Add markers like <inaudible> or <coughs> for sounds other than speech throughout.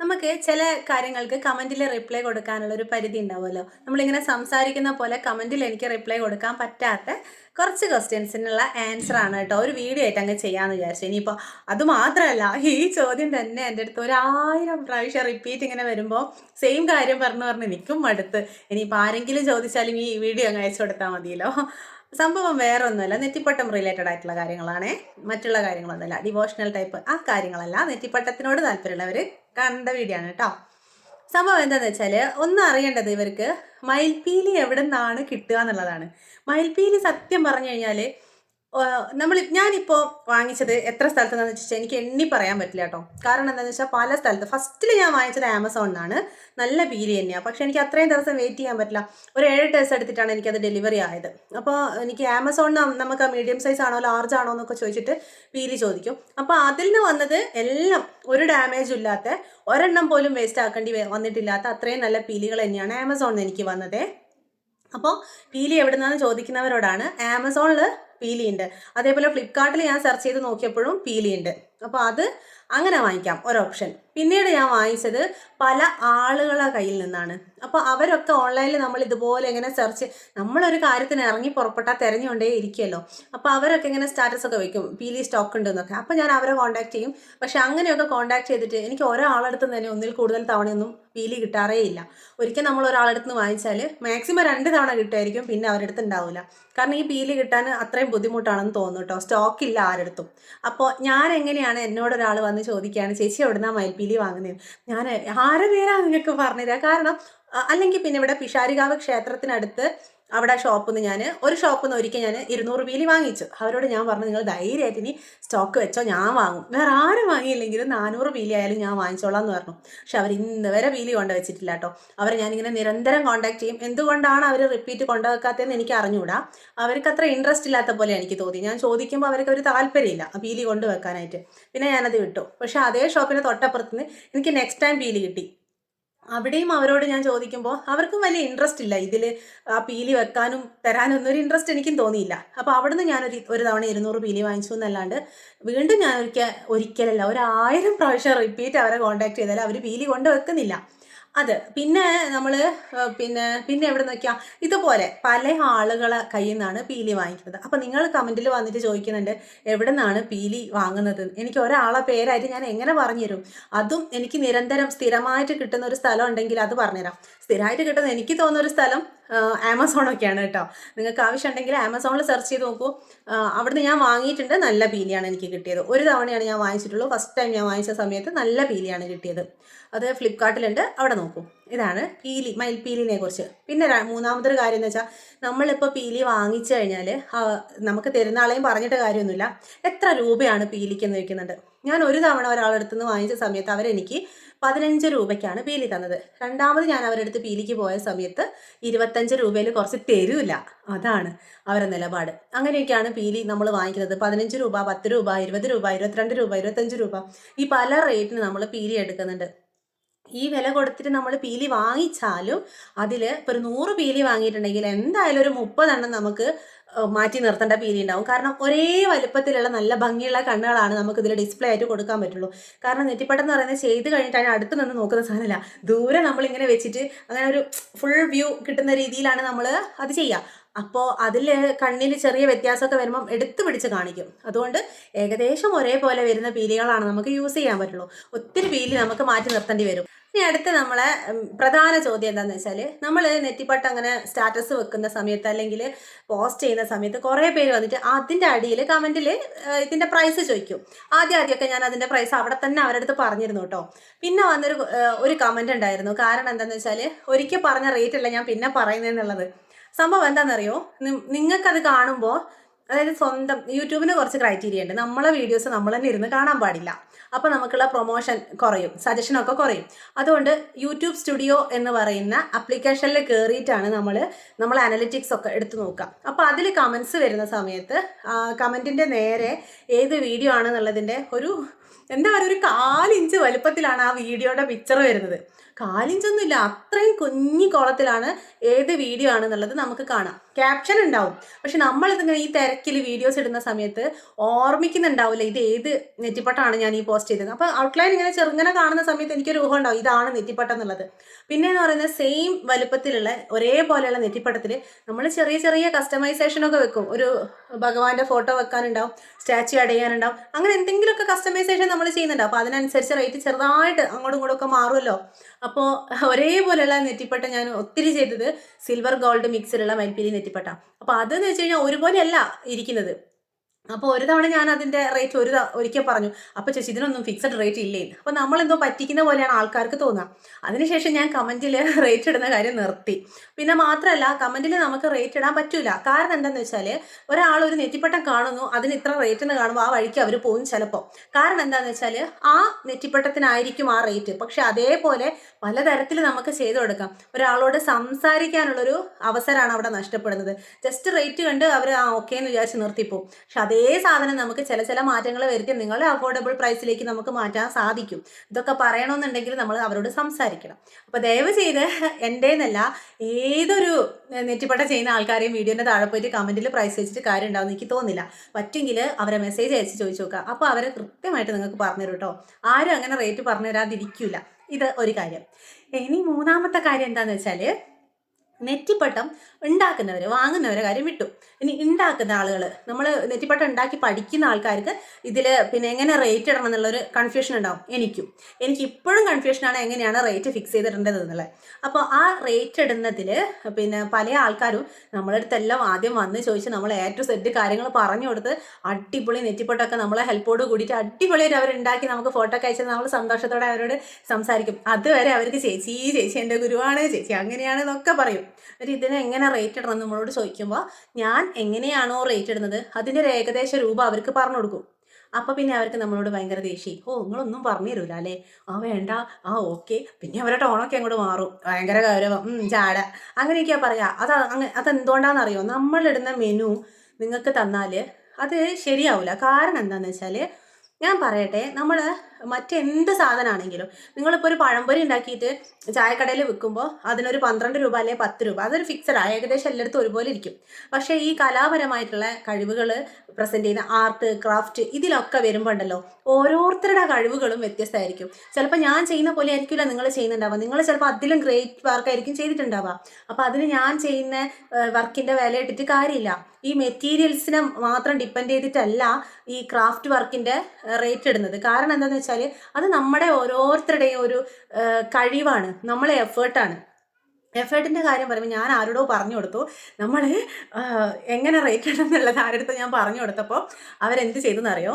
നമുക്ക് ചില കാര്യങ്ങൾക്ക് കമന്റിൽ റിപ്ലൈ കൊടുക്കാനുള്ള ഒരു പരിധി ഉണ്ടാവുമല്ലോ. നമ്മളിങ്ങനെ സംസാരിക്കുന്ന പോലെ കമന്റിൽ എനിക്ക് റിപ്ലൈ കൊടുക്കാൻ പറ്റാത്ത കുറച്ച് ക്വസ്റ്റ്യൻസിനുള്ള ആൻസർ ആണ് കേട്ടോ. ഒരു വീഡിയോ ആയിട്ട് അങ്ങ് ചെയ്യാമെന്ന് വിചാരിച്ചു. ഇനിയിപ്പോൾ അത് മാത്രമല്ല ഈ ചോദ്യം തന്നെ എന്റെ അടുത്ത് ഒരു ആയിരം പ്രാവശ്യം റിപ്പീറ്റ് ഇങ്ങനെ വരുമ്പോൾ സെയിം കാര്യം പറഞ്ഞു പറഞ്ഞ് നിൽക്കും അടുത്ത്. ഇനിയിപ്പോൾ ആരെങ്കിലും ചോദിച്ചാലും ഈ വീഡിയോ അങ്ങ് അയച്ചു കൊടുത്താൽ മതിയല്ലോ. സംഭവം വേറെ നെറ്റിപ്പട്ടം റിലേറ്റഡ് ആയിട്ടുള്ള കാര്യങ്ങളാണേ. മറ്റുള്ള കാര്യങ്ങളൊന്നുമല്ല. ഡിവോഷണൽ ടൈപ്പ് ആ കാര്യങ്ങളല്ല. നെറ്റിപ്പട്ടത്തിനോട് താല്പര്യമുള്ളവർ കണ്ട വീഡിയോ ആണ് കേട്ടോ സംഭവം എന്താണെന്ന് വെച്ചാൽ ഒന്നും അറിയേണ്ടത് ഇവർക്ക് മയിൽപ്പീലി എവിടെ നിന്നാണ് കിട്ടുക എന്നുള്ളതാണ്. മയിൽപ്പീലി സത്യം പറഞ്ഞു കഴിഞ്ഞാൽ നമ്മൾ ഞാനിപ്പോൾ വാങ്ങിച്ചത് എത്ര സ്ഥലത്ത് നിന്നാന്ന് വെച്ചാൽ എനിക്ക് എണ്ണി പറയാൻ പറ്റില്ല കേട്ടോ. കാരണം എന്താണെന്ന് വെച്ചാൽ പല സ്ഥലത്ത് ഫസ്റ്റിൽ ഞാൻ വാങ്ങിച്ചത് ആമസോണിനാണ് നല്ല പീലി തന്നെയാണ് പക്ഷേ എനിക്ക് അത്രയും ദിവസം വെയിറ്റ് ചെയ്യാൻ പറ്റില്ല. ഒരു ഏഴ് ദിവസം എടുത്തിട്ടാണ് എനിക്കത് ഡെലിവറി ആയത്. അപ്പോൾ എനിക്ക് ആമസോണിന് നമുക്ക് മീഡിയം സൈസ് ആണോ ലാർജ് ആണോ എന്നൊക്കെ ചോദിച്ചിട്ട് പീലി ചോദിക്കും. അപ്പോൾ അതിൽ നിന്ന് വന്നത് എല്ലാം ഒരു ഡാമേജും ഇല്ലാത്ത ഒരെണ്ണം പോലും വേസ്റ്റ് ആക്കേണ്ടി വന്നിട്ടില്ലാത്ത അത്രയും നല്ല പീലികൾ തന്നെയാണ് ആമസോണിൽ നിന്ന് എനിക്ക് വന്നത്. അപ്പോൾ പീലി എവിടെ നിന്നാണ് ചോദിക്കുന്നവരോടാണ് ആമസോണിൽ പീലി ഉണ്ട് അതേപോലെ ഫ്ലിപ്കാർട്ടിൽ ഞാൻ സെർച്ച് ചെയ്ത് നോക്കിയപ്പോഴും പീലി ഉണ്ട് അപ്പോൾ അത് അങ്ങനെ വാങ്ങിക്കാം. ഒരു ഓപ്ഷൻ പിന്നീട് ഞാൻ വാങ്ങിച്ചത് പല ആളുകളെ കയ്യിൽ നിന്നാണ്. അപ്പോൾ അവരൊക്കെ ഓൺലൈനിൽ നമ്മൾ ഇതുപോലെ ഇങ്ങനെ സെർച്ച് നമ്മളൊരു കാര്യത്തിന് ഇറങ്ങി പുറപ്പെട്ടാൽ തിരഞ്ഞുകൊണ്ടേ ഇരിക്കുമല്ലോ അപ്പോൾ അവരൊക്കെ ഇങ്ങനെ സ്റ്റാറ്റസ് ഒക്കെ വെക്കും. പീലി സ്റ്റോക്ക് ഉണ്ടെന്നൊക്കെ. അപ്പോൾ ഞാൻ അവരെ കോൺടാക്ട് ചെയ്യും. പക്ഷെ അങ്ങനെയൊക്കെ കോൺടാക്ട് ചെയ്തിട്ട് എനിക്ക് ഒരാളടുത്ത് തന്നെ ഒന്നിൽ കൂടുതൽ തവണയൊന്നും പീലി കിട്ടാറേ ഇല്ല. ഒരിക്കൽ നമ്മൾ ഒരാളടുത്ത് നിന്ന് വാങ്ങിച്ചാൽ മാക്സിമം രണ്ട് തവണ കിട്ടുമായിരിക്കും. പിന്നെ അവരുടെ അടുത്ത് ഉണ്ടാവില്ല കാരണം ഈ പീലി കിട്ടാൻ അത്രയും ബുദ്ധിമുട്ടാണെന്ന് തോന്നുന്നു കേട്ടോ സ്റ്റോക്ക് ഇല്ല ആരടുത്തും അപ്പോൾ ഞാൻ എങ്ങനെയാണ് എന്നോട് ഒരാൾ വന്ന് ചോദിക്കുകയാണ് ചേച്ചി എവിടുന്നാ മയിൽപ്പീലി വാങ്ങുന്നത് ഞാൻ ആരെ പേരാണ് നിങ്ങൾക്ക് പറഞ്ഞുതരാം? കാരണം അല്ലെങ്കിൽ പിന്നെ ഇവിടെ പിഷാരികാവ് ക്ഷേത്രത്തിനടുത്ത് അവിടെ ഷോപ്പിൽ നിന്ന് ഞാൻ ഒരു ഷോപ്പിൽ നിന്ന് ഒരിക്കൽ ഞാൻ ഇരുന്നൂറ് പീലി വാങ്ങിച്ചു. അവരോട് ഞാൻ പറഞ്ഞു നിങ്ങൾ ധൈര്യമായിട്ട് ഇനി സ്റ്റോക്ക് വെച്ചോ ഞാൻ വാങ്ങും. വേറെ ആരും വാങ്ങിയില്ലെങ്കിലും നാനൂറ് പീലി ആയാലും ഞാൻ വാങ്ങിച്ചോളാം എന്ന് പറഞ്ഞു. പക്ഷെ അവർ ഇന്ന് വരെ പീലി കൊണ്ട് വെച്ചിട്ടില്ല കേട്ടോ. അവരെ ഞാനിങ്ങനെ നിരന്തരം കോൺടാക്ട് ചെയ്യും. എന്തുകൊണ്ടാണ് അവർ റിപ്പീറ്റ് കൊണ്ടുവെക്കാത്തതെന്ന് എനിക്ക് അറിഞ്ഞുകൂടാ അവർക്ക് അത്ര ഇൻട്രസ്റ്റ് ഇല്ലാത്ത പോലെ എനിക്ക് തോന്നി. ഞാൻ ചോദിക്കുമ്പോൾ അവർക്ക് ഒരു താല്പര്യമില്ല പീലി കൊണ്ടുവെക്കാനായിട്ട്. പിന്നെ ഞാനത് വിട്ടു. പക്ഷെ അതേ ഷോപ്പിന് തൊട്ടപ്പുറത്ത് നിന്ന് എനിക്ക് നെക്സ്റ്റ് ടൈം പീലി കിട്ടി. അവിടെയും അവരോട് ഞാൻ ചോദിക്കുമ്പോൾ അവർക്കും വലിയ ഇൻട്രസ്റ്റ് ഇല്ല. ഇതിൽ ആ പീലി വെക്കാനും തരാനും ഒന്നും ഒരു ഇൻട്രസ്റ്റ് എനിക്കും തോന്നിയില്ല. അപ്പോൾ അവിടുന്ന് ഞാനൊരു ഒരു തവണ ഇരുന്നൂറ് പീലി വാങ്ങിച്ചു എന്നല്ലാണ്ട് വീണ്ടും ഞാൻ ഒരിക്കൽ ഒരിക്കലല്ല ഒരു ആയിരം പ്രാവശ്യം റിപ്പീറ്റ് അവരെ കോൺടാക്ട് ചെയ്താൽ അവർ പീലി കൊണ്ട് വെക്കുന്നില്ല. അത്. പിന്നെ നമ്മൾ പിന്നെ പിന്നെ എവിടെ നോക്കിയാൽ ഇതുപോലെ പല ആളുകളെ കയ്യിൽ നിന്നാണ് പീലി വാങ്ങിക്കുന്നത്. അപ്പം നിങ്ങൾ കമന്റിൽ വന്നിട്ട് ചോദിക്കുന്നുണ്ട് എവിടെ നിന്നാണ് പീലി വാങ്ങുന്നത്? എനിക്ക് ഒരാളെ പേരായിട്ട് ഞാൻ എങ്ങനെ പറഞ്ഞുതരും? അതും എനിക്ക് നിരന്തരം സ്ഥിരമായിട്ട് കിട്ടുന്ന ഒരു സ്ഥലം ഉണ്ടെങ്കിൽ അത് പറഞ്ഞുതരാം. സ്ഥിരമായിട്ട് കിട്ടുന്ന എനിക്ക് തോന്നുന്ന ഒരു സ്ഥലം ആമസോണൊക്കെയാണ് കേട്ടോ. നിങ്ങൾക്ക് ആവശ്യമുണ്ടെങ്കിൽ ആമസോണിൽ സെർച്ച് ചെയ്ത് നോക്കൂ. അവിടുന്ന് ഞാൻ വാങ്ങിയിട്ടുണ്ട്. നല്ല പീലിയാണ് എനിക്ക് കിട്ടിയത്. ഒരു തവണയാണ് ഞാൻ വാങ്ങിച്ചിട്ടുള്ളൂ. ഫസ്റ്റ് ടൈം ഞാൻ വാങ്ങിച്ച സമയത്ത് നല്ല പീലിയാണ് കിട്ടിയത്. അത് ഫ്ലിപ്കാർട്ടിലുണ്ട് അവിടെ നോക്കൂ. ഇതാണ് പീലി മയിൽപീലിനെ കുറിച്ച്. പിന്നെ മൂന്നാമതൊരു കാര്യം എന്ന് വെച്ചാൽ നമ്മളിപ്പോൾ പീലി വാങ്ങിച്ചു കഴിഞ്ഞാൽ നമുക്ക് തരുന്ന ആളെയും പറഞ്ഞിട്ട് കാര്യമൊന്നുമില്ല. എത്ര രൂപയാണ് പീലിക്ക് എന്ന് വയ്ക്കുന്നുണ്ട് ഞാൻ ഒരു തവണ ഒരാളെടുത്തുനിന്ന് വാങ്ങിച്ച സമയത്ത് അവരെനിക്ക് പതിനഞ്ച് രൂപയ്ക്കാണ് പീലി തന്നത്. രണ്ടാമത് ഞാൻ അവരുടെ അടുത്ത് പീലിക്ക് പോയ സമയത്ത് ഇരുപത്തഞ്ച് രൂപയിൽ കുറച്ച് തരൂല. അതാണ് അവരുടെ നിലപാട്. അങ്ങനെയൊക്കെയാണ് പീലി നമ്മൾ വാങ്ങിക്കുന്നത്. പതിനഞ്ച് രൂപ പത്ത് രൂപ ഇരുപത് രൂപ ഇരുപത്തിരണ്ട് രൂപ ഇരുപത്തഞ്ച് രൂപ ഈ പല റേറ്റിന് നമ്മൾ പീലി എടുക്കുന്നുണ്ട്. ഈ വില കൊടുത്തിട്ട് നമ്മൾ പീലി വാങ്ങിച്ചാലും അതിൽ ഇപ്പോൾ ഒരു നൂറ് പീലി വാങ്ങിയിട്ടുണ്ടെങ്കിൽ എന്തായാലും ഒരു മുപ്പതെണ്ണം നമുക്ക് മാറ്റി നിർത്തേണ്ട പീലി ഉണ്ടാവും കാരണം ഒരേ വലുപ്പത്തിലുള്ള നല്ല ഭംഗിയുള്ള കണ്ണുകളാണ് നമുക്ക് ഇതിൽ ഡിസ്പ്ലേ ആയിട്ട് കൊടുക്കാൻ പറ്റുള്ളൂ. കാരണം നെറ്റിപ്പട്ടം എന്ന് പറയുന്നത് ചെയ്ത് കഴിഞ്ഞിട്ടാണ് അടുത്ത് നിന്ന് നോക്കുന്ന സാധനമല്ല. ദൂരെ നമ്മളിങ്ങനെ വെച്ചിട്ട് അങ്ങനെ ഒരു ഫുൾ വ്യൂ കിട്ടുന്ന രീതിയിലാണ് നമ്മൾ അത് ചെയ്യുക. അപ്പോൾ അതിൽ കണ്ണിൽ ചെറിയ വ്യത്യാസമൊക്കെ വരുമ്പം എടുത്തു പിടിച്ച് കാണിക്കും. അതുകൊണ്ട് ഏകദേശം ഒരേപോലെ വരുന്ന പീലികളാണ് നമുക്ക് യൂസ് ചെയ്യാൻ പറ്റുള്ളൂ. ഒത്തിരി പീലി നമുക്ക് മാറ്റി നിർത്തേണ്ടി വരും. ഇനി അടുത്ത നമ്മളെ പ്രധാന ചോദ്യം എന്താണെന്ന് വെച്ചാൽ നമ്മൾ നെറ്റിപ്പട്ട് അങ്ങനെ സ്റ്റാറ്റസ് വെക്കുന്ന സമയത്ത് അല്ലെങ്കിൽ പോസ്റ്റ് ചെയ്യുന്ന സമയത്ത് കുറേ പേര് വന്നിട്ട് അതിന്റെ അടിയിൽ കമന്റിൽ ഇതിന്റെ പ്രൈസ് ചോദിക്കും. ആദ്യം ആദ്യമൊക്കെ ഞാൻ അതിന്റെ പ്രൈസ് അവിടെ തന്നെ അവരുടെ അടുത്ത് പറഞ്ഞിരുന്നു കേട്ടോ. പിന്നെ വന്നൊരു ഒരു കമന്റ് ഉണ്ടായിരുന്നു. കാരണം എന്താണെന്ന് വെച്ചാൽ ഒരിക്കൽ പറഞ്ഞ റേറ്റ് അല്ല ഞാൻ പിന്നെ പറയുന്നതെന്നുള്ളത്. സംഭവം എന്താണെന്നറിയോ? നിങ്ങൾക്കത് കാണുമ്പോൾ അതായത് സ്വന്തം യൂട്യൂബിന് കുറച്ച് ക്രൈറ്റീരിയ ഉണ്ട്. നമ്മളെ വീഡിയോസ് നമ്മൾ തന്നെ ഇരുന്ന് കാണാൻ പാടില്ല. അപ്പോൾ നമുക്കുള്ള പ്രൊമോഷൻ കുറയും. സജഷനൊക്കെ കുറയും. അതുകൊണ്ട് യൂട്യൂബ് സ്റ്റുഡിയോ എന്ന് പറയുന്ന ആപ്ലിക്കേഷനിൽ കയറിയിട്ടാണ് നമ്മൾ നമ്മൾ അനലിറ്റിക്സ് ഒക്കെ എടുത്തു നോക്കുക. അപ്പോൾ അതിൽ കമൻസ് വരുന്ന സമയത്ത് കമന്റിന്റെ നേരെ ഏത് വീഡിയോ ആണെന്നുള്ളതിന്റെ ഒരു എന്താ പറയുക ഒരു കാലിഞ്ച് വലുപ്പത്തിലാണ് ആ വീഡിയോയുടെ പിക്ചർ വരുന്നത്. കാലിഞ്ചൊന്നുമില്ല. അത്രയും കുഞ്ഞി കോളത്തിലാണ് ഏത് വീഡിയോ ആണെന്നുള്ളത് നമുക്ക് കാണാം. ക്യാപ്ഷൻ ഉണ്ടാവും. പക്ഷെ നമ്മൾ നമ്മളിതിങ്ങനെ ഈ തിരക്കിൽ വീഡിയോസ് ഇടുന്ന സമയത്ത് ഓർമ്മിക്കുന്നുണ്ടാവില്ല ഇത് ഏത് നെറ്റിപ്പട്ടാണ് ഞാൻ ഈ പോസ്റ്റ് ചെയ്തത്. അപ്പോൾ ഔട്ട്ലൈൻ ഇങ്ങനെ ചെറുങ്ങനെ കാണുന്ന സമയത്ത് എനിക്കൊരു ഊഹം ഉണ്ടാവും ഇതാണ് നെറ്റിപ്പട്ടം എന്നുള്ളത്. പിന്നെ എന്ന് പറയുന്നത് സെയിം വലുപ്പത്തിലുള്ള ഒരേപോലെയുള്ള നെറ്റിപ്പട്ടത്തിൽ നമ്മൾ ചെറിയ ചെറിയ കസ്റ്റമൈസേഷൻ ഒക്കെ വെക്കും. ഒരു ഭഗവാന്റെ ഫോട്ടോ വെക്കാനുണ്ടാവും സ്റ്റാച്ചു അടയാനുണ്ടാവും അങ്ങനെ എന്തെങ്കിലുമൊക്കെ കസ്റ്റമൈസേഷൻ നമ്മൾ ചെയ്യുന്നുണ്ടാവും അപ്പോൾ അതിനനുസരിച്ച് റേറ്റ് ചെറുതായിട്ട് അങ്ങോട്ടും ഇങ്ങോട്ടും ഒക്കെ മാറുമല്ലോ. അപ്പോൾ ഒരേപോലെയുള്ള നെറ്റിപ്പട്ട ഞാൻ ഒത്തിരി ചെയ്തത് സിൽവർ ഗോൾഡ് മിക്സിലുള്ള മൽപ്പിരി നെറ്റിപ്പട്ട അപ്പോൾ അതെന്ന് വെച്ച് കഴിഞ്ഞാൽ ഒരുപോലെയല്ല ഇരിക്കുന്നത്. അപ്പോൾ ഒരു തവണ ഞാൻ അതിന്റെ റേറ്റ് ഒരു ഒരിക്കൽ പറഞ്ഞു അപ്പോൾ ചേച്ചി ഇതിനൊന്നും ഫിക്സഡ് റേറ്റ് ഇല്ലേ? അപ്പോൾ നമ്മളെന്തോ പറ്റിക്കുന്ന പോലെയാണ് ആൾക്കാർക്ക് തോന്നുക അതിനുശേഷം ഞാൻ കമന്റിൽ റേറ്റ് ഇടുന്ന കാര്യം നിർത്തി. പിന്നെ മാത്രമല്ല കമന്റിൽ നമുക്ക് റേറ്റ് ഇടാൻ പറ്റൂല. കാരണം എന്താണെന്ന് വെച്ചാൽ ഒരാൾ ഒരു നെറ്റിപ്പട്ടം കാണുന്നു അതിന് ഇത്ര റേറ്റ് എന്ന് കാണുമ്പോൾ ആ വഴിക്ക് അവർ പോകും ചിലപ്പോൾ കാരണം എന്താണെന്ന് വെച്ചാൽ ആ നെറ്റിപ്പട്ടത്തിനായിരിക്കും ആ റേറ്റ് പക്ഷെ അതേപോലെ പലതരത്തിൽ നമുക്ക് ചെയ്തു കൊടുക്കാം. ഒരാളോട് സംസാരിക്കാനുള്ളൊരു അവസരമാണ് അവിടെ നഷ്ടപ്പെടുന്നത്. ജസ്റ്റ് റേറ്റ് കണ്ട് അവർ ആ ഓക്കെ എന്ന് വിചാരിച്ച് നിർത്തിപ്പോവും. പക്ഷെ അതേ സാധനം നമുക്ക് ചില ചില മാറ്റങ്ങൾ വരുത്തി നിങ്ങളെ അഫോർഡബിൾ പ്രൈസിലേക്ക് നമുക്ക് മാറ്റാൻ സാധിക്കും. ഇതൊക്കെ പറയണമെന്നുണ്ടെങ്കിൽ നമ്മൾ അവരോട് സംസാരിക്കണം. അപ്പോൾ ദയവ് ചെയ്ത് എന്റെന്നല്ല ഏതൊരു നെറ്റിപ്പട്ട ചെയ്യുന്ന ആൾക്കാരെയും വീഡിയോന്റെ താഴെ പോയിട്ട് കമന്റിൽ പ്രൈസ് വെച്ചിട്ട് കാര്യം ഉണ്ടാവും എനിക്ക് തോന്നില്ല. പറ്റുമെങ്കിൽ അവരെ മെസ്സേജ് അയച്ച് ചോദിച്ചു നോക്കുക. അപ്പോൾ അവരെ കൃത്യമായിട്ട് നിങ്ങൾക്ക് പറഞ്ഞു കേട്ടോ. ആരും അങ്ങനെ റേറ്റ് പറഞ്ഞു തരാതിരിക്കില്ല ഇത് ഒരു കാര്യം. ഇനി മൂന്നാമത്തെ കാര്യം എന്താണെന്ന് വെച്ചാൽ നെറ്റിപ്പട്ടം ഉണ്ടാക്കുന്നവർ വാങ്ങുന്നവരെ കാര്യം വിട്ടു. ഇനി ഉണ്ടാക്കുന്ന ആളുകൾ നമ്മൾ നെറ്റിപ്പട്ടം ഉണ്ടാക്കി പഠിക്കുന്ന ആൾക്കാർക്ക് ഇതിൽ പിന്നെ എങ്ങനെ റേറ്റ് ഇടണം എന്നുള്ളൊരു കൺഫ്യൂഷൻ ഉണ്ടാവും എനിക്കും. എനിക്ക് ഇപ്പോഴും കൺഫ്യൂഷനാണ് എങ്ങനെയാണ് റേറ്റ് ഫിക്സ് ചെയ്തിടേണ്ടത് എന്നുള്ളത് അപ്പോൾ ആ റേറ്റ് ഇടുന്നതിൽ പിന്നെ പല ആൾക്കാരും നമ്മുടെ അടുത്തെല്ലാം ആദ്യം വന്ന് ചോദിച്ച് നമ്മൾ എ ടു സെഡ് കാര്യങ്ങൾ പറഞ്ഞു കൊടുത്ത് അടിപൊളി നെറ്റിപ്പട്ടമൊക്കെ നമ്മളെ ഹെൽപ്പോട് കൂടിയിട്ട് അടിപൊളിയായിട്ട് അവരുണ്ടാക്കി നമുക്ക് ഫോട്ടോ ഒക്കെ അയച്ചത് നമ്മൾ സന്തോഷത്തോടെ അവരോട് സംസാരിക്കും. അതുവരെ അവർക്ക് ചേച്ചി ചേച്ചി എന്റെ ഗുരുവാണ് ചേച്ചി അങ്ങനെയാണെന്നൊക്കെ പറയും. എന്നിട്ട് ഇതിന് എങ്ങനെ റേറ്റ് ഇടണം നമ്മളോട് ചോദിക്കുമ്പോൾ ഞാൻ എങ്ങനെയാണോ റേറ്റ് ഇടുന്നത്? അതിന്റെ ഒരു ഏകദേശ രൂപം അവർക്ക് പറഞ്ഞു കൊടുക്കും. അപ്പോൾ പിന്നെ അവർക്ക് നമ്മളോട് ഭയങ്കര ദേഷ്യം ഓ നിങ്ങളൊന്നും പറഞ്ഞു തരൂല അല്ലേ? ആ വേണ്ട. ആ ഓക്കെ പിന്നെ അവരുടെ ടോണൊക്കെ അങ്ങോട്ട് മാറും. ഭയങ്കര ഗൗരവം. ചാട അങ്ങനെയൊക്കെയാ പറയാ. അത് അങ്ങനെ അതെന്തുകൊണ്ടാണെന്നറിയോ നമ്മളിടുന്ന മെനു നിങ്ങൾക്ക് തന്നാൽ അത് ശരിയാവില്ല കാരണം എന്താണെന്ന് വെച്ചാൽ ഞാൻ പറയട്ടെ നമ്മൾ മറ്റെന്ത് സാധനമാണെങ്കിലും നിങ്ങളിപ്പോൾ ഒരു പഴംപൊരി ഉണ്ടാക്കിയിട്ട് ചായക്കടയിൽ വിൽക്കുമ്പോൾ അതിനൊരു പന്ത്രണ്ട് രൂപ അല്ലെങ്കിൽ പത്ത് രൂപ അതൊരു ഫിക്സഡാണ് ഏകദേശം എല്ലായിടത്തും ഒരുപോലെ ഇരിക്കും. പക്ഷേ ഈ കലാപരമായിട്ടുള്ള കഴിവുകൾ പ്രസന്റ് ചെയ്യുന്ന ആർട്ട് ക്രാഫ്റ്റ് ഇതിലൊക്കെ വരുമ്പോൾ ഉണ്ടല്ലോ ഓരോരുത്തരുടെ കഴിവുകളും വ്യത്യസ്തമായിരിക്കും. ചിലപ്പോൾ ഞാൻ ചെയ്യുന്ന പോലെ ആയിരിക്കില്ല നിങ്ങൾ ചെയ്യുന്നുണ്ടാവുക. നിങ്ങൾ ചിലപ്പോൾ അതിലും ഗ്രേറ്റ് വർക്കായിരിക്കും ചെയ്തിട്ടുണ്ടാവുക. അപ്പോൾ അതിന് ഞാൻ ചെയ്യുന്ന വർക്കിന്റെ വില ഇട്ടിട്ട് കാര്യമില്ല. ഈ മെറ്റീരിയൽസിനെ മാത്രം ഡിപ്പെൻഡ് ചെയ്തിട്ടല്ല ഈ ക്രാഫ്റ്റ് വർക്കിന്റെ റേറ്റ് ഇടുന്നത്. കാരണം എന്താണെന്ന് അത് നമ്മുടെ ഓരോരുത്തരുടെയും ഒരു കഴിവാണ്. നമ്മളെ എഫേർട്ടാണ്. എഫേർട്ടിന്റെ കാര്യം പറയുമ്പോൾ ഞാൻ ആരോടോ പറഞ്ഞു കൊടുത്തു. നമ്മൾ എങ്ങനെ റേറ്റ് ഇടണം എന്നുള്ളത് ആരുടെ ഞാൻ പറഞ്ഞു കൊടുത്തപ്പോൾ അവരെന്ത് ചെയ്തെന്നറിയോ?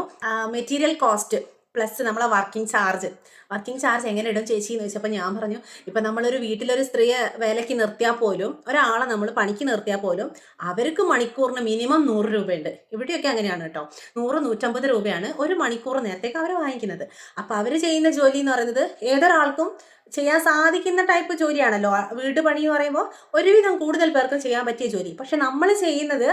മെറ്റീരിയൽ കോസ്റ്റ് പ്ലസ് നമ്മളെ വർക്കിംഗ് ചാർജ്. വർക്കിംഗ് ചാർജ് എങ്ങനെ ഇടും ചേച്ചി എന്ന് ചോദിച്ചപ്പോൾ ഞാൻ പറഞ്ഞു ഇപ്പം നമ്മളൊരു വീട്ടിലൊരു സ്ത്രീയെ വേലയ്ക്ക് നിർത്തിയാൽ പോലും ഒരാളെ നമ്മൾ പണിക്ക് നിർത്തിയാൽ പോലും അവർക്ക് മണിക്കൂറിന് മിനിമം നൂറ് രൂപയുണ്ട്. ഇവിടെയൊക്കെ അങ്ങനെയാണ് കേട്ടോ. നൂറ് നൂറ്റമ്പത് രൂപയാണ് ഒരു മണിക്കൂർ നേരത്തേക്ക് അവർ വാങ്ങിക്കുന്നത്. അപ്പോൾ അവർ ചെയ്യുന്ന ജോലി എന്ന് പറയുന്നത് ഏതൊരാൾക്കും ചെയ്യാൻ സാധിക്കുന്ന ടൈപ്പ് ജോലിയാണല്ലോ. വീട് പണി എന്ന് പറയുമ്പോൾ ഒരുവിധം കൂടുതൽ പേർക്കും ചെയ്യാൻ പറ്റിയ ജോലി. പക്ഷെ നമ്മൾ ചെയ്യുന്നത്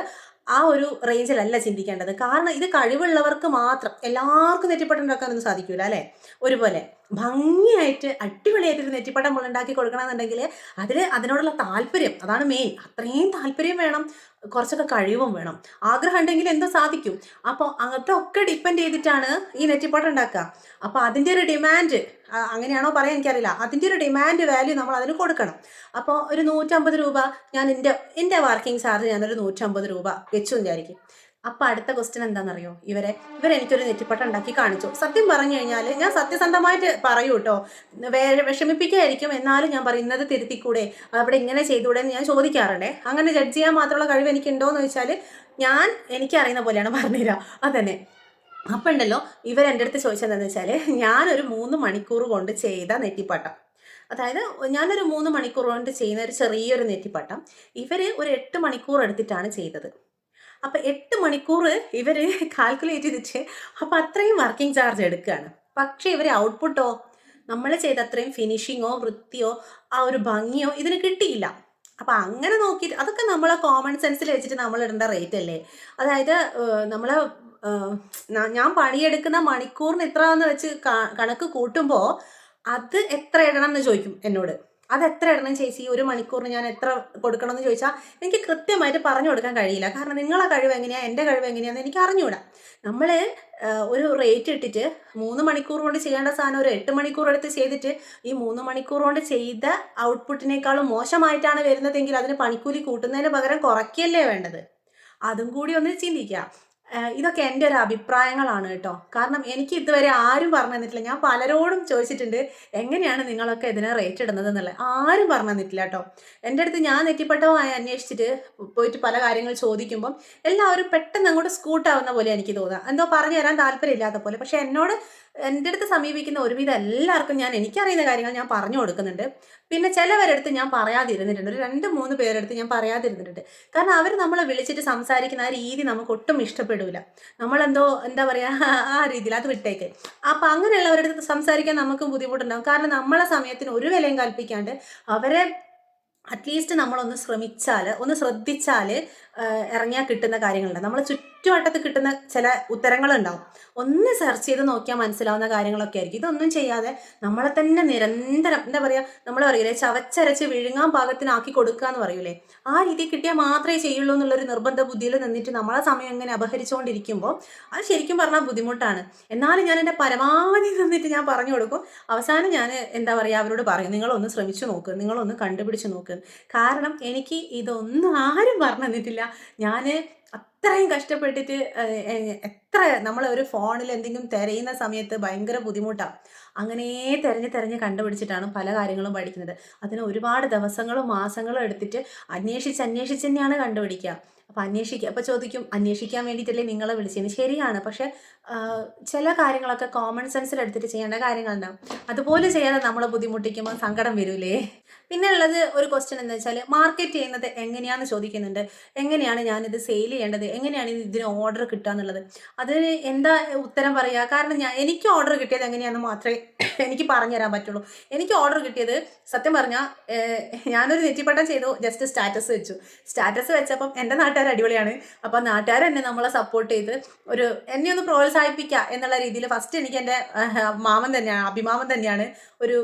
ആ ഒരു റേഞ്ചിലല്ല ചിന്തിക്കേണ്ടത്. കാരണം ഇത് കഴിവുള്ളവർക്ക് മാത്രം എല്ലാവർക്കും നെറ്റിപ്പട്ടം ഉണ്ടാക്കാനൊന്നും സാധിക്കൂല അല്ലേ? ഒരുപോലെ ഭംഗിയായിട്ട് അടിപൊളിയായിട്ട് ഒരു നെറ്റിപ്പട്ടം നമ്മൾ ഉണ്ടാക്കി കൊടുക്കണമെന്നുണ്ടെങ്കിൽ അതിൽ അതിനോടുള്ള താല്പര്യം അതാണ് മെയിൻ അത്രയും താല്പര്യം വേണം. കുറച്ചൊക്കെ കഴിവും വേണം. ആഗ്രഹം ഉണ്ടെങ്കിൽ എന്തോ സാധിക്കും? അപ്പോൾ അതൊക്കെ ഡിപ്പെൻഡ് ചെയ്തിട്ടാണ് ഈ നെറ്റിപ്പാട്ട് ഉണ്ടാക്കുക. അപ്പോൾ അതിന്റെ ഒരു ഡിമാൻഡ് അങ്ങനെയാണോ പറയാൻ എനിക്കറിയില്ല. അതിന്റെ ഒരു ഡിമാൻഡ് വാല്യൂ നമ്മൾ അതിന് കൊടുക്കണം. അപ്പോൾ ഒരു നൂറ്റമ്പത് രൂപ ഞാൻ എന്റെ എന്റെ വർക്കിംഗ് ചാർജ് ഞാനൊരു നൂറ്റമ്പത് രൂപ വെച്ചു വിചാരിക്കും. അപ്പോൾ അടുത്ത ക്വസ്റ്റ്യൻ എന്താണെന്നറിയോ ഇവരെ ഇവരെനിക്കൊരു നെറ്റിപ്പട്ടം ഉണ്ടാക്കി കാണിച്ചു. സത്യം പറഞ്ഞു കഴിഞ്ഞാൽ ഞാൻ സത്യസന്ധമായിട്ട് പറയൂ കേട്ടോ വേറെ വിഷമിപ്പിക്കായിരിക്കും. എന്നാലും ഞാൻ പറയുന്നത് തിരുത്തിക്കൂടെ? അവിടെ ഇങ്ങനെ ചെയ്തുകൂടെ എന്ന് ഞാൻ ചോദിക്കാറുണ്ടേ. അങ്ങനെ ജഡ്ജ് ചെയ്യാൻ മാത്രമുള്ള കഴിവ് എനിക്കുണ്ടോ എന്ന് ചോദിച്ചാൽ ഞാൻ എനിക്കറിയുന്ന പോലെയാണ് പറഞ്ഞുതരാം അതന്നെ. അപ്പം ഉണ്ടല്ലോ ഇവർ എന്റെ അടുത്ത് ചോദിച്ചതെന്ന് വെച്ചാൽ ഞാനൊരു മൂന്ന് മണിക്കൂർ കൊണ്ട് ചെയ്ത നെറ്റിപ്പട്ടം. അതായത് ഞാനൊരു മൂന്ന് മണിക്കൂർ കൊണ്ട് ചെയ്യുന്ന ഒരു ചെറിയൊരു നെറ്റിപ്പട്ടം. ഇവർ ഒരു എട്ട് മണിക്കൂർ എടുത്തിട്ടാണ് ചെയ്തത്. അപ്പം എട്ട് മണിക്കൂർ ഇവർ കാൽക്കുലേറ്റ് ചെയ്തിട്ട് അപ്പം അത്രയും വർക്കിംഗ് ചാർജ് എടുക്കുകയാണ്. പക്ഷേ ഇവർ ഔട്ട്പുട്ടോ നമ്മൾ ചെയ്ത അത്രയും ഫിനിഷിങ്ങോ വൃത്തിയോ ആ ഒരു ഭംഗിയോ ഇതിന് കിട്ടിയില്ല. അപ്പം അങ്ങനെ നോക്കിയിട്ട് അതൊക്കെ നമ്മളെ കോമൺ സെൻസിൽ വെച്ചിട്ട് നമ്മൾ ഇടേണ്ട റേറ്റ് അല്ലേ? അതായത് നമ്മൾ ഞാൻ പണിയെടുക്കുന്ന മണിക്കൂറിന് ഇത്ര എന്ന് വെച്ച് കണക്ക് കൂട്ടുമ്പോൾ അത് എത്ര ഇടണം എന്ന് ചോദിക്കും എന്നോട്. അത് എത്ര ഇടണം ചേച്ചി ഒരു മണിക്കൂറിന് ഞാൻ എത്ര കൊടുക്കണം എന്ന് ചോദിച്ചാൽ എനിക്ക് കൃത്യമായിട്ട് പറഞ്ഞു കൊടുക്കാൻ കഴിയില്ല. കാരണം നിങ്ങളെ കഴിവ് എങ്ങനെയാണ് എന്റെ കഴിവ് എങ്ങനെയാണെന്ന് എനിക്ക് അറിഞ്ഞുകൂടാ നമ്മൾ ഒരു റേറ്റ് ഇട്ടിട്ട് മൂന്ന് മണിക്കൂർ കൊണ്ട് ചെയ്യേണ്ട സാധനം ഒരു എട്ട് മണിക്കൂർ എടുത്ത് ചെയ്തിട്ട് ഈ മൂന്ന് മണിക്കൂർ കൊണ്ട് ചെയ്ത ഔട്ട്പുട്ടിനേക്കാളും മോശമായിട്ടാണ് വരുന്നതെങ്കിൽ അതിന് പണിക്കൂലി കൂട്ടുന്നതിന് പകരം കുറയ്ക്കല്ലേ വേണ്ടത്? അതും കൂടി ഒന്ന് ചിന്തിക്കുക ഇതൊക്കെ എന്റെ ഒരു അഭിപ്രായങ്ങളാണ് കേട്ടോ. കാരണം എനിക്ക് ഇതുവരെ ആരും പറഞ്ഞു തന്നിട്ടില്ല. ഞാൻ പലരോടും ചോദിച്ചിട്ടുണ്ട് എങ്ങനെയാണ് നിങ്ങളൊക്കെ ഇതിനെ റേറ്റ് ഇടുന്നത് എന്നുള്ളത്? ആരും പറഞ്ഞു തന്നിട്ടില്ല കേട്ടോ. എന്റെ അടുത്ത് ഞാൻ നെറ്റിപ്പട്ടമായി അന്വേഷിച്ചിട്ട് പോയിട്ട് പല കാര്യങ്ങൾ ചോദിക്കുമ്പം എല്ലാവരും പെട്ടെന്ന് അങ്ങോട്ട് സ്കൂട്ടാവുന്ന പോലെ എനിക്ക് തോന്നുക എന്തോ പറഞ്ഞു തരാൻ താല്പര്യമില്ലാത്ത പോലെ. പക്ഷെ എന്നോട് എന്റെ അടുത്ത് സമീപിക്കുന്ന ഒരുവിധം എല്ലാവർക്കും ഞാൻ എനിക്കറിയുന്ന കാര്യങ്ങൾ ഞാൻ പറഞ്ഞു കൊടുക്കുന്നുണ്ട്. പിന്നെ ചിലവരടുത്ത് ഞാൻ പറയാതിരുന്നിട്ടുണ്ട്. ഒരു രണ്ട് മൂന്ന് പേരെടുത്ത് ഞാൻ പറയാതിരുന്നിട്ടുണ്ട്. കാരണം അവർ നമ്മളെ വിളിച്ചിട്ട് സംസാരിക്കുന്ന ആ രീതി നമുക്ക് ഒട്ടും ഇഷ്ടപ്പെടില്ല നമ്മളെന്തോ എന്താ പറയുക ആ രീതിയിൽ അത് വിട്ടേക്ക്. അപ്പം അങ്ങനെയുള്ളവരുടെ അടുത്ത് സംസാരിക്കാൻ നമുക്കും ബുദ്ധിമുട്ടുണ്ടാകും കാരണം നമ്മളെ സമയത്തിന് ഒരു വിലയും കൽപ്പിക്കാണ്ട് അവരെ അറ്റ്ലീസ്റ്റ് നമ്മളൊന്ന് ശ്രമിച്ചാൽ ഒന്ന് ശ്രദ്ധിച്ചാൽ ഇറങ്ങിയാൽ കിട്ടുന്ന കാര്യങ്ങളുണ്ട്. നമ്മളെ ചുറ്റുവട്ടത്ത് കിട്ടുന്ന ചില ഉത്തരങ്ങൾ ഉണ്ടാവും ഒന്ന് സെർച്ച് ചെയ്ത് നോക്കിയാൽ മനസ്സിലാവുന്ന കാര്യങ്ങളൊക്കെ ആയിരിക്കും. ഇതൊന്നും ചെയ്യാതെ നമ്മളെ തന്നെ നിരന്തരം എന്താ പറയുക നമ്മൾ പറയൂലേ ചവച്ചരച്ച് വിഴുങ്ങാൻ പാകത്തിനാക്കി കൊടുക്കുക എന്ന് പറയൂലേ. ആ രീതി കിട്ടിയാൽ മാത്രമേ ചെയ്യുള്ളൂ എന്നുള്ളൊരു നിർബന്ധ ബുദ്ധിയിൽ നിന്നിട്ട് നമ്മളെ സമയം ഇങ്ങനെ അപഹരിച്ചുകൊണ്ടിരിക്കുമ്പോൾ അത് ശരിക്കും പറഞ്ഞാൽ ബുദ്ധിമുട്ടാണ്. എന്നാലും ഞാൻ എന്റെ പരമാവധി നിന്നിട്ട് ഞാൻ പറഞ്ഞു കൊടുക്കും. അവസാനം ഞാൻ എന്താ പറയുക അവരോട് പറയും നിങ്ങളൊന്ന് ശ്രമിച്ചു നോക്ക് നിങ്ങളൊന്ന് കണ്ടുപിടിച്ച് നോക്ക്. കാരണം എനിക്ക് ഇതൊന്നും ആരും പറഞ്ഞു തന്നിട്ടില്ല. ഞാൻ അത്രയും കഷ്ടപ്പെട്ടിട്ട് എത്ര നമ്മൾ ഒരു ഫോണിൽ എന്തെങ്കിലും തിരയുന്ന സമയത്ത് ഭയങ്കര ബുദ്ധിമുട്ടാണ് അങ്ങനെ തിരഞ്ഞ് തിരഞ്ഞ് കണ്ടുപിടിച്ചിട്ടാണ് പല കാര്യങ്ങളും പഠിക്കുന്നത്. അതിന് ഒരുപാട് ദിവസങ്ങളും മാസങ്ങളും എടുത്തിട്ട് അന്വേഷിച്ച് അന്വേഷിച്ച് തന്നെയാണ് കണ്ടുപിടിക്കുക. അപ്പോൾ അന്വേഷിക്കുക അപ്പോൾ ചോദിക്കും അന്വേഷിക്കാൻ വേണ്ടിയിട്ടല്ലേ നിങ്ങളെ വിളിച്ചത് ശരിയാണ് പക്ഷേ ചില കാര്യങ്ങളൊക്കെ കോമൺ സെൻസിൽ എടുത്തിട്ട് ചെയ്യേണ്ട കാര്യങ്ങളുണ്ടാവും. അതുപോലെ ചെയ്യാതെ നമ്മൾ ബുദ്ധിമുട്ടിക്കുമ്പോൾ സങ്കടം വരൂലേ? പിന്നെ ഉള്ളത് ഒരു ക്വസ്റ്റ്യൻ എന്താ വെച്ചാൽ മാർക്കറ്റ് ചെയ്യുന്നത് എങ്ങനെയാണെന്ന് ചോദിക്കുന്നുണ്ട്. എങ്ങനെയാണ് ഞാനിത് സെയിൽ ചെയ്യേണ്ടത്? എങ്ങനെയാണ് ഇത് ഇതിന് ഓർഡർ കിട്ടുക എന്നുള്ളത് അതിന് എന്താ ഉത്തരം പറയുക കാരണം ഞാൻ എനിക്ക് ഓർഡർ കിട്ടിയത് എങ്ങനെയാണെന്ന് മാത്രമേ <coughs> എനിക്ക് പറഞ്ഞു തരാൻ പറ്റുള്ളൂ. എനിക്ക് ഓർഡർ കിട്ടിയത് സത്യം പറഞ്ഞാൽ ഞാനൊരു നെറ്റിപ്പട്ടം ചെയ്തു ജസ്റ്റ് സ്റ്റാറ്റസ് വെച്ചു. സ്റ്റാറ്റസ് വെച്ചപ്പം എന്റെ നാട്ടുകാർ അടിപൊളിയാണ്. അപ്പൊ നാട്ടുകാർ എന്നെ നമ്മളെ സപ്പോർട്ട് ചെയ്ത് ഒരു എന്നെ ഒന്ന് പ്രോത്സാഹിപ്പിക്കുക എന്നുള്ള രീതിയിൽ ഫസ്റ്റ് എനിക്ക് എന്റെ മാമൻ തന്നെയാണ് അഭിമാമൻ തന്നെയാണ് ഒരു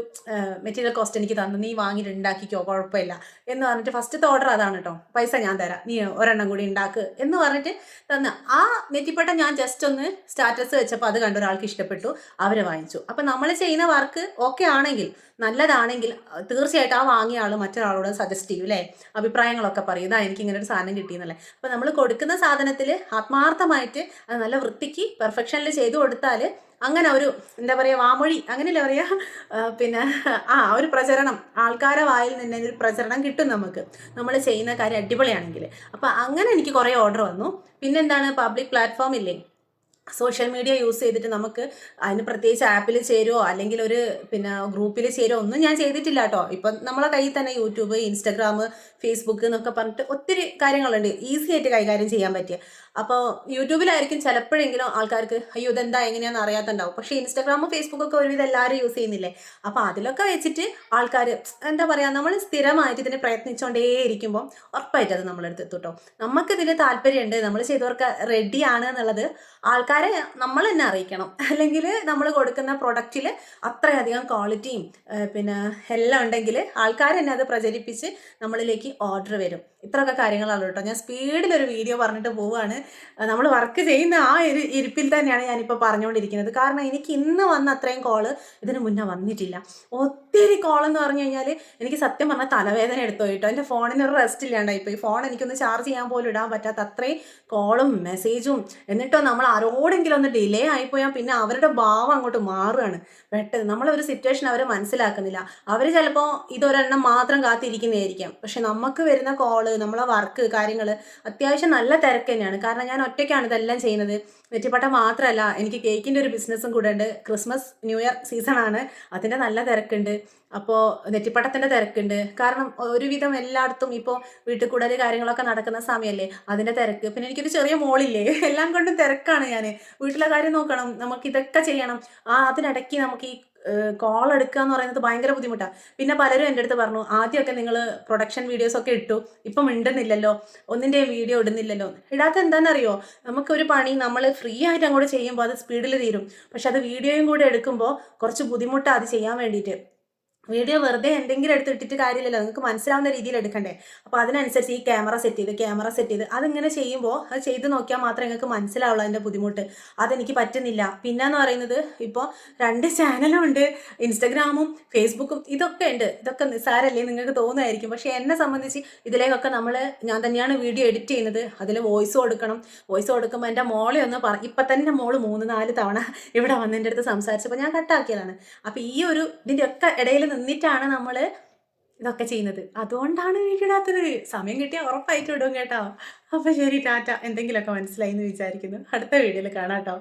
മെറ്റീരിയൽ കോസ്റ്റ് എനിക്ക് തന്നു നീ വാങ്ങിയിട്ട് ഉണ്ടാക്കിക്കോ കുഴപ്പമില്ല എന്ന് പറഞ്ഞിട്ട് ഫസ്റ്റത്തെ ഓർഡർ അതാണ് കേട്ടോ പൈസ ഞാൻ തരാം. നീ ഒരെണ്ണം കൂടി ഉണ്ടാക്ക് എന്ന് പറഞ്ഞിട്ട് തന്ന. ആ നെറ്റിപ്പട്ട ഞാൻ ജസ്റ്റ് ഒന്ന് സ്റ്റാറ്റസ് വെച്ചപ്പോൾ അത് കണ്ട ഒരാൾക്ക് ഇഷ്ടപ്പെട്ടു. അവരെ വാങ്ങിച്ചു. അപ്പം നമ്മൾ ചെയ്യുന്ന വർക്ക് ഓക്കെ ആണെങ്കിൽ നല്ലതാണെങ്കിൽ തീർച്ചയായിട്ടും ആ വാങ്ങിയ ആൾ മറ്റൊരാളോട് സജസ്റ്റ് ചെയ്യും അല്ലേ അഭിപ്രായങ്ങളൊക്കെ പറയും. ഇതാ എനിക്ക് ഇങ്ങനെ ഒരു സാധനം കിട്ടിയെന്നല്ലേ. അപ്പം നമ്മൾ കൊടുക്കുന്ന സാധനത്തിൽ ആത്മാർത്ഥമായിട്ട് അത് നല്ല വൃത്തിക്ക് പെർഫെക്ഷനിൽ ചെയ്തു കൊടുത്താൽ അങ്ങനെ ഒരു എന്താ പറയുക വാമൊഴി അങ്ങനെയല്ലേ പറയുക പിന്നെ ആ ഒരു പ്രചരണം ആൾക്കാരെ വായിൽ നിന്ന് ഒരു പ്രചരണം കിട്ടും നമുക്ക്. നമ്മൾ ചെയ്യുന്ന കാര്യം അടിപൊളിയാണെങ്കിൽ അപ്പോൾ അങ്ങനെ എനിക്ക് കുറേ ഓർഡർ വന്നു. പിന്നെന്താണ് പബ്ലിക് പ്ലാറ്റ്ഫോം ഇല്ലേ? സോഷ്യൽ മീഡിയ യൂസ് ചെയ്തിട്ട് നമുക്ക് അതിന് പ്രത്യേകിച്ച് ആപ്പിൽ ചേരുമോ അല്ലെങ്കിൽ ഒരു പിന്നെ ഗ്രൂപ്പിൽ ചേരുമോ ഒന്നും ഞാൻ ചെയ്തിട്ടില്ല കേട്ടോ. ഇപ്പം നമ്മളെ കയ്യിൽ തന്നെ യൂട്യൂബ് ഇൻസ്റ്റാഗ്രാം ഫേസ്ബുക്ക് എന്നൊക്കെ പറഞ്ഞിട്ട് ഒത്തിരി കാര്യങ്ങളുണ്ട്. ഈസി ആയിട്ട് കൈകാര്യം ചെയ്യാൻ പറ്റിയ അപ്പോൾ യൂട്യൂബിലായിരിക്കും ചിലപ്പോഴെങ്കിലും ആൾക്കാർക്ക് അയ്യോ ഇതെന്താ? എങ്ങനെയാണെന്ന് അറിയാത്തുണ്ടാവും. പക്ഷേ ഫേസ്ബുക്ക് ഒക്കെ ഒരുവിധം എല്ലാവരും യൂസ് ചെയ്യുന്നില്ലേ? അപ്പോൾ അതിലൊക്കെ വെച്ചിട്ട് ആൾക്കാർ എന്താ പറയുക നമ്മൾ സ്ഥിരമായിട്ട് ഇതിനെ പ്രയത്നിച്ചുകൊണ്ടേ ഇരിക്കുമ്പോൾ ഉറപ്പായിട്ട് അത് നമ്മളെടുത്ത് എത്തുട്ടോ നമുക്ക് നമുക്കിതിൽ താല്പര്യമുണ്ട് നമ്മൾ ചെയ്തവർക്ക് റെഡിയാണ് എന്നുള്ളത് ആൾക്കാരെ നമ്മൾ തന്നെ അറിയിക്കണം. <laughs> അല്ലെങ്കിൽ നമ്മൾ കൊടുക്കുന്ന പ്രൊഡക്റ്റിൽ അത്രയധികം ക്വാളിറ്റിയും പിന്നെ എല്ലാം ഉണ്ടെങ്കിൽ ആൾക്കാർ തന്നെ അത് പ്രചരിപ്പിച്ച് നമ്മളിലേക്ക് ഓർഡർ വരും. ഇത്രയൊക്കെ കാര്യങ്ങളാണ് കേട്ടോ ഞാൻ സ്പീഡിലൊരു വീഡിയോ പറഞ്ഞിട്ട് പോവുകയാണ് നമ്മൾ വർക്ക് ചെയ്യുന്ന ആ ഒരു ഇരിപ്പിൽ തന്നെയാണ് ഞാനിപ്പോൾ പറഞ്ഞുകൊണ്ടിരിക്കുന്നത്. കാരണം എനിക്ക് ഇന്ന് വന്ന അത്രയും കോൾ ഇതിന് മുന്നേ വന്നിട്ടില്ല. ഒത്തിരി കോളെന്ന് പറഞ്ഞു കഴിഞ്ഞാൽ എനിക്ക് സത്യം പറഞ്ഞാൽ തലവേദന എടുത്തു കേട്ടോ. എന്റെ ഫോണിന് ഒരു റെസ്റ്റ് ഇല്ലാണ്ടായി ഇപ്പോൾ ഈ ഫോൺ എനിക്കൊന്ന് ചാർജ് ചെയ്യാൻ പോലും ഇടാൻ പറ്റാത്ത അത്രയും കോളും മെസ്സേജും എന്നിട്ടോ നമ്മൾ ആരോടെങ്കിലും ഒന്ന് ഡിലേ ആയിപ്പോയാൽ പിന്നെ അവരുടെ ഭാവം അങ്ങോട്ട് മാറുകയാണ്. പെട്ടെന്ന് നമ്മളൊരു സിറ്റുവേഷൻ അവർ മനസ്സിലാക്കുന്നില്ല. അവർ ചിലപ്പോൾ ഇതൊരെണ്ണം മാത്രം കാത്തിരിക്കുന്നതായിരിക്കാം. പക്ഷെ നമുക്ക് വരുന്ന കോൾ നമ്മളെ വർക്ക് കാര്യങ്ങൾ അത്യാവശ്യം നല്ല തിരക്ക് തന്നെയാണ്. കാരണം ഞാൻ ഒറ്റയ്ക്കാണ് ഇതെല്ലാം ചെയ്യുന്നത്. നെറ്റിപ്പട്ട മാത്രമല്ല എനിക്ക് കേക്കിന്റെ ഒരു ബിസിനസ്സും കൂടെ ഉണ്ട്. ക്രിസ്മസ് ന്യൂ ഇയർ സീസണാണ് അതിന്റെ നല്ല തിരക്കുണ്ട്. അപ്പോൾ നെറ്റിപ്പട്ടത്തിന്റെ തിരക്കുണ്ട്. കാരണം ഒരുവിധം എല്ലായിടത്തും ഇപ്പോൾ വീട്ടിൽ കൂടൽ കാര്യങ്ങളൊക്കെ നടക്കുന്ന സമയമല്ലേ അതിന്റെ തിരക്ക്. പിന്നെ എനിക്കൊരു ചെറിയ മോളില്ലേ എല്ലാം കൊണ്ടും തിരക്കാണ് ഞാൻ വീട്ടിലെ കാര്യം നോക്കണം നമുക്ക് ഇതൊക്കെ ചെയ്യണം. ആ അതിനിടയ്ക്ക് നമുക്ക് ഈ കോൾ എടുക്കുക എന്ന് പറയുന്നത് ഭയങ്കര ബുദ്ധിമുട്ടാണ് പിന്നെ പലരും എന്റെ അടുത്ത് പറഞ്ഞു ആദ്യമൊക്കെ നിങ്ങൾ പ്രൊഡക്ഷൻ വീഡിയോസ് ഒക്കെ ഇട്ടു. ഇപ്പം മിണ്ടുന്നില്ലല്ലോ. ഒന്നിന്റെയും വീഡിയോ ഇടുന്നില്ലല്ലോ. ഇടാത്ത എന്താണെന്നറിയോ നമുക്കൊരു പണി നമ്മൾ ഫ്രീ ആയിട്ട് അങ്ങോട്ട് ചെയ്യുമ്പോൾ അത് സ്പീഡിൽ തീരും. പക്ഷെ അത് വീഡിയോയും കൂടെ എടുക്കുമ്പോൾ കുറച്ച് ബുദ്ധിമുട്ടാണ് അത് ചെയ്യാൻ വേണ്ടിയിട്ട്. വീഡിയോ വെറുതെ എന്തെങ്കിലും എടുത്തിട്ടിട്ട് കാര്യമില്ലല്ലോ. നിങ്ങൾക്ക് മനസ്സിലാവുന്ന രീതിയിൽ എടുക്കണ്ടേ. അപ്പോൾ അതിനനുസരിച്ച് ഈ ക്യാമറ സെറ്റ് ചെയ്ത് ക്യാമറ സെറ്റ് ചെയ്ത് അതിങ്ങനെ ചെയ്യുമ്പോൾ അത് ചെയ്ത് നോക്കിയാൽ മാത്രമേ നിങ്ങൾക്ക് മനസ്സിലാവുള്ളൂ അതിന്റെ ബുദ്ധിമുട്ട്. അതെനിക്ക് പറ്റുന്നില്ല. പിന്നെന്ന് പറയുന്നത് ഇപ്പോൾ രണ്ട് ചാനലും ഉണ്ട് ഇൻസ്റ്റഗ്രാമും ഫേസ്ബുക്കും ഇതൊക്കെ ഉണ്ട്. ഇതൊക്കെ നിസ്സാരല്ലേ നിങ്ങൾക്ക് തോന്നുമായിരിക്കും പക്ഷേ എന്നെ സംബന്ധിച്ച് ഇതിലേക്കൊക്കെ നമ്മൾ ഞാൻ തന്നെയാണ് വീഡിയോ എഡിറ്റ് ചെയ്യുന്നത്. അതിൽ വോയിസ് കൊടുക്കണം. വോയിസ് കൊടുക്കുമ്പോൾ എന്റെ മോളെ ഒന്ന് പറ ഇപ്പം തന്നെ മോൾ മൂന്ന് നാല് തവണ ഇവിടെ വന്നതിന്റെ അടുത്ത് സംസാരിച്ചപ്പോൾ ഞാൻ കട്ടാക്കിയതാണ്. അപ്പോൾ ഈ ഒരു ഇതിന്റെ ഒക്കെ ഇടയിൽ നിന്നിട്ടാണ് നമ്മൾ ഇതൊക്കെ ചെയ്യുന്നത്. അതുകൊണ്ടാണ് വീഡിയോ ഇടാത്തത് സമയം കിട്ടിയാൽ ഉറപ്പായിട്ട് ഇടും കേട്ടോ. അപ്പോൾ ശരി ടാറ്റ. എന്തെങ്കിലുമൊക്കെ മനസ്സിലായി എന്ന് വിചാരിക്കുന്നു. അടുത്ത വീഡിയോയിൽ കാണാം കേട്ടോ.